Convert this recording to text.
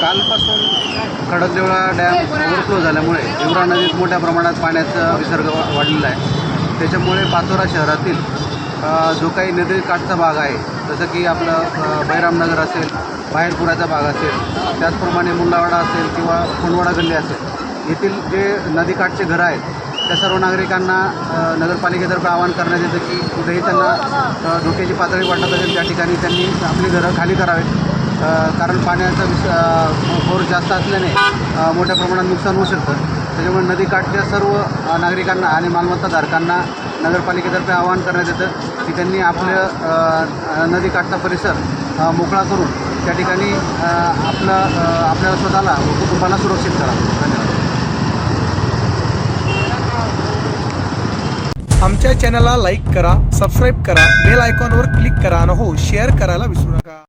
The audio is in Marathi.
कालपासून खडकदेवळा डॅम ओव्हरफ्लो झाल्यामुळे हिवरा नदीत मोठ्या प्रमाणात पाण्याचा विसर्ग वाढलेला आहे. त्याच्यामुळे पाचोरा शहरातील जो काही नदी काठचा भाग आहे जसं की आपलं बैरामनगर असेल बाहेरपुराचा भाग असेल त्याचप्रमाणे मुंडावाडा असेल किंवा कोंडवाडा गल्ली असेल येथील जे नदीकाठचे घरं आहेत त्या सर्व नागरिकांना नगरपालिकेतर्फे आवाहन करण्यात येतं की कुठेही त्यांना धोक्याची पातळी वाटत असेल त्या ठिकाणी त्यांनी आपली घरं खाली करावेत. कारण पाण्याचा विस अ, जास्त असल्याने मोठ्या प्रमाणात नुकसान होऊ शकतं. त्याच्यामुळे नदीकाठच्या सर्व नागरिकांना आणि मालमत्ताधारकांना नगरपालिकेतर्फे आवाहन करण्यात येतं की त्यांनी आपलं अ, नदीकाठचा परिसर मोकळा करून त्या ठिकाणी आपलं आपल्याला स्वतःला व कुटुंबाला सुरक्षित करावं धन्यवाद. आमच्या चॅनलला लाईक करा सबस्क्राईब करा बेल आयकॉनवर क्लिक करा आणि हो शेअर करायला विसरू नका.